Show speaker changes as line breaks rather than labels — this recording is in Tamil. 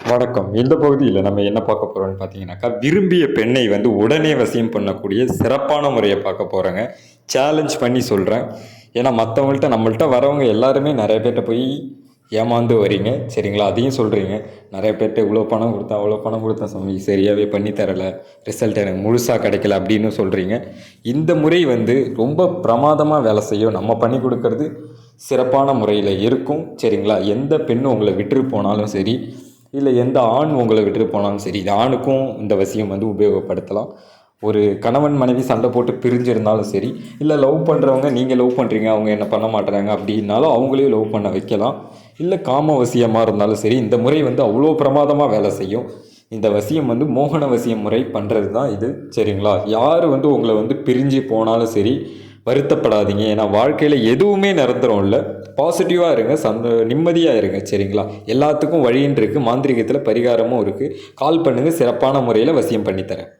வணக்கம். இந்த பகுதியில் நம்ம என்ன பார்க்க போகிறோம்னு பார்த்தீங்கன்னாக்கா விரும்பிய பெண்ணை வந்து உடனே வசியம் பண்ணக்கூடிய சிறப்பான முறையை பார்க்க போகிறோங்க சேலஞ்ச் பண்ணி சொல்கிறேன் ஏன்னா மற்றவங்கள்ட்ட நம்மள்ட்ட வரவங்க எல்லாருமே நிறைய பேர்கிட்ட போய் ஏமாந்து வரீங்க. சரிங்களா? அதையும் சொல்கிறீங்க நிறைய பேர்கிட்ட இவ்வளோ பணம் கொடுத்தா அவ்வளோ பணம் கொடுத்தா சாமி சரியாகவே பண்ணி தரலை. ரிசல்ட் எனக்கு முழுசாக கிடைக்கல அப்படின்னு சொல்கிறீங்க இந்த முறை வந்து ரொம்ப பிரமாதமாக வேலை செய்யும். நம்ம பண்ணி கொடுக்கறது சிறப்பான முறையில் இருக்கும். சரிங்களா? எந்த பெண்ணு உங்களை விட்டு போனாலும் சரி இல்லை எந்த ஆண் உங்களை விட்டுட்டு போனாலும் சரி இது ஆணுக்கும் இந்த வசியம் வந்து உபயோகப்படுத்தலாம். ஒரு கணவன் மனைவி சண்டை போட்டு பிரிஞ்சிருந்தாலும் சரி இல்லை லவ் பண்ணுறவங்க நீங்கள் லவ் பண்ணுறீங்க அவங்க என்ன பண்ண மாட்டுறாங்க அப்படின்னாலும் அவங்களையும் லவ் பண்ண வைக்கலாம். இல்லை காம வசியமாக இருந்தாலும் சரி இந்த முறை வந்து அவ்வளோ பிரமாதமாக வேலை செய்யும். இந்த வசியம் வந்து மோகன வசியம் முறை பண்ணுறது தான் இது சரிங்களா? யார் வந்து உங்களை வந்து பிரிஞ்சு போனாலும் சரி வருத்தப்படாதீங்க. ஏன்னா வாழ்க்கையில் எதுவுமே நிரந்தரம் இல்லை. பாசிட்டிவாக இருங்க. சந்த நிம்மதியாக இருங்க. சரிங்களா? எல்லாத்துக்கும் வழின்னு இருக்குது மாந்திரிகத்தில் பரிகாரமும் இருக்குது கால் பண்ணுங்கள் சிறப்பான முறையில் வசியம் பண்ணித்தரேன்.